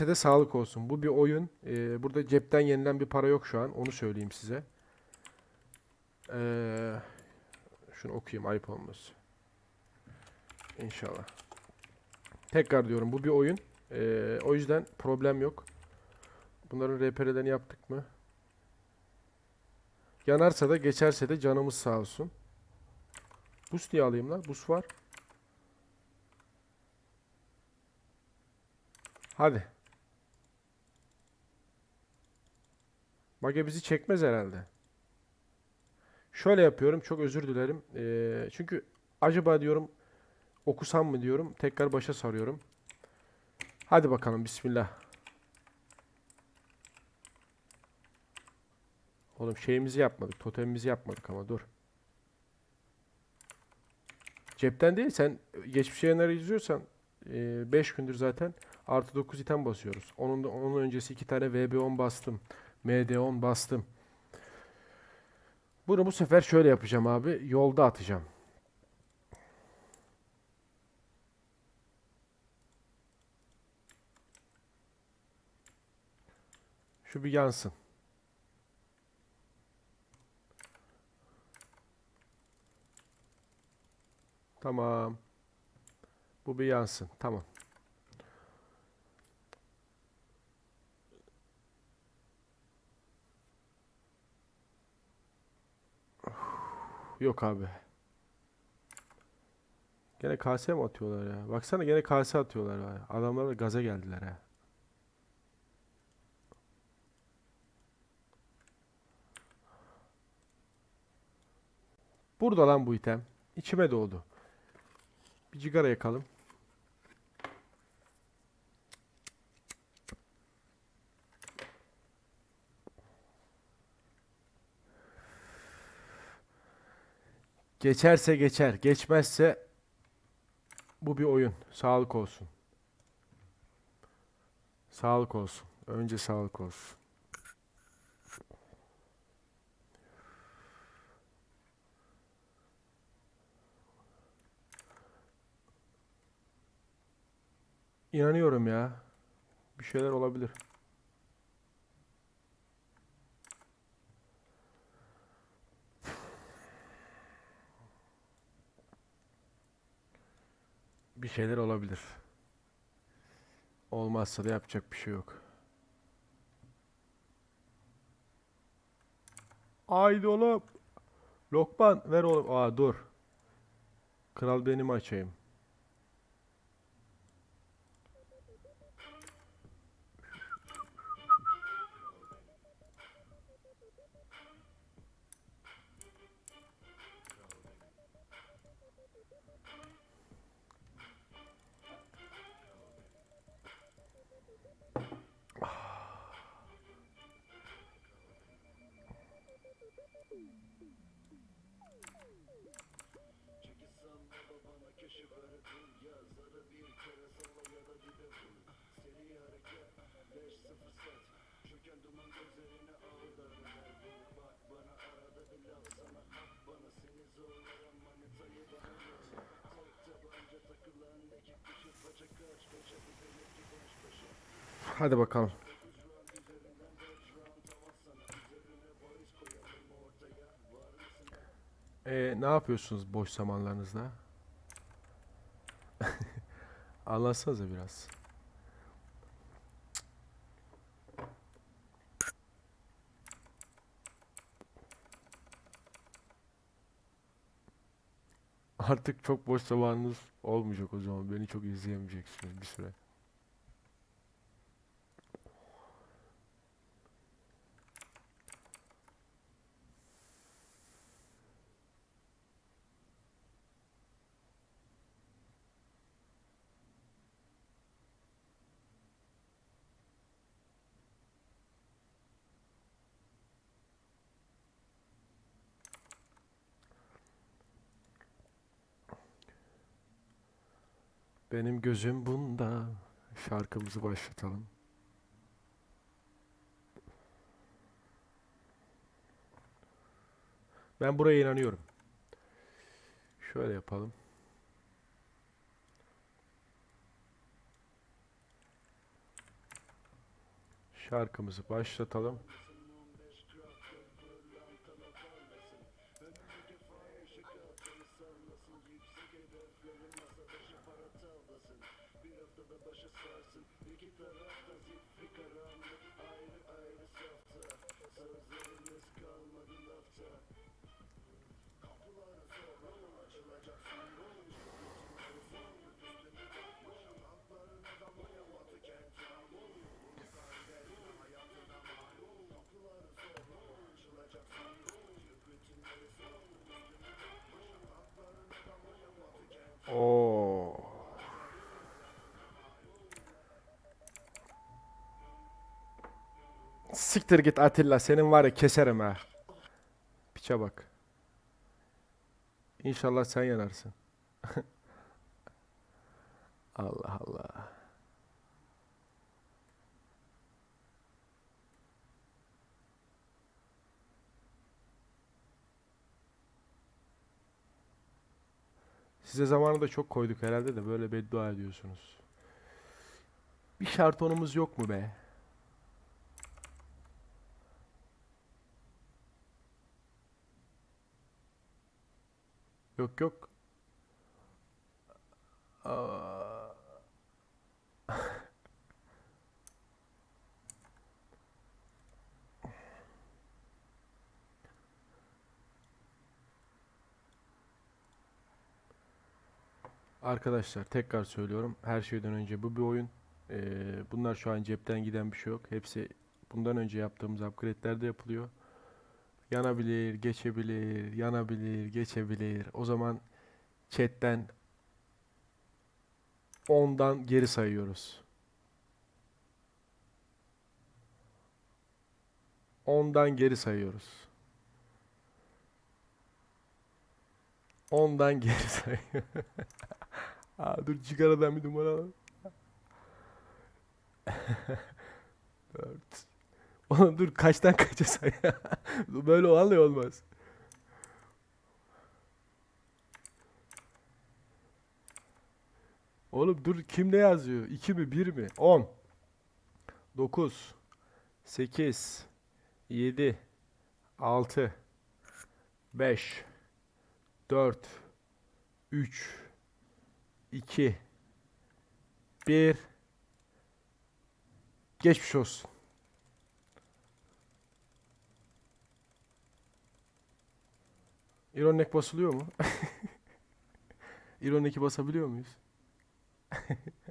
De sağlık olsun. Bu bir oyun. Ee, burada cepten yenilen bir para yok şu an. Onu söyleyeyim size. Ee, şunu okuyayım ayıp olmaz. İnşallah. Tekrar diyorum bu bir oyun. Ee, o yüzden problem yok. Bunların RPR'lerini yaptık mı? Yanarsa da geçerse de canımız sağ olsun. Bus niye alayım lan? Bus var. Hadi. Mage bizi çekmez herhalde. Şöyle yapıyorum. Çok özür dilerim. Ee, çünkü acaba diyorum okusam mı diyorum. Tekrar başa sarıyorum. Hadi bakalım. Bismillah. Oğlum şeyimizi yapmadık. Totemimizi yapmadık ama dur. Cepten değil. Sen geçmiş yayınları izliyorsan 5 gündür zaten artı 9 item basıyoruz. Onun da, onun öncesi iki tane VB10 bastım. MD10 bastım. Bunu bu sefer şöyle yapacağım abi. Yolda atacağım. Şu bir yansın. Tamam. Bu bir yansın. Tamam. Yok abi. Gene kase mi atıyorlar ya? Baksana gene kase atıyorlar ya. Adamlar da gaza geldiler ha. Burada lan bu item. İçime doğdu. Bir cigara yakalım. Geçerse geçer. Geçmezse bu bir oyun. Sağlık olsun. Sağlık olsun. Önce sağlık olsun. İnanıyorum ya. Bir şeyler olabilir. Bir şeyler olabilir. Olmazsa da yapacak bir şey yok. Haydi oğlum. Lokman ver oğlum. Aa dur. Kral benim açayım. Hadi bakalım. Ee, ne yapıyorsunuz boş zamanlarınızda? Anlatsanıza biraz. Artık çok boş zamanınız olmayacak o zaman. Beni çok izleyemeyeceksiniz bir süre. Benim gözüm bunda. Şarkımızı başlatalım. Ben buraya inanıyorum. Şöyle yapalım. Şarkımızı başlatalım. Кто-то больше солнцем, и кипяток Siktir git Atilla. Senin var ya keserim ha. Piçe bak. İnşallah sen yanarsın. Allah Allah. Size zamanında çok koyduk herhalde de böyle beddua ediyorsunuz. Bir şartonumuz yok mu be? Yok yok. Arkadaşlar tekrar söylüyorum. Her şeyden önce bu bir oyun. Ee, bunlar şu an cepten giden bir şey yok. Hepsi bundan önce yaptığımız upgrade'lerde yapılıyor. Yanabilir, geçebilir, yanabilir, geçebilir. O zaman chatten 10'dan geri sayıyoruz. 10'dan geri sayıyoruz. 10'dan geri sayıyoruz. Aa, dur sigaradan bir numara alalım. Dört. Oğlum dur kaçtan kaça say. Böyle olmuyor olmaz. Oğlum dur kim ne yazıyor? 2 mi 1 mi? 10 9 8 7 6 5 4 3 2 1 Geçmiş olsun. İronek basılıyor mu? İronik basabiliyor muyuz?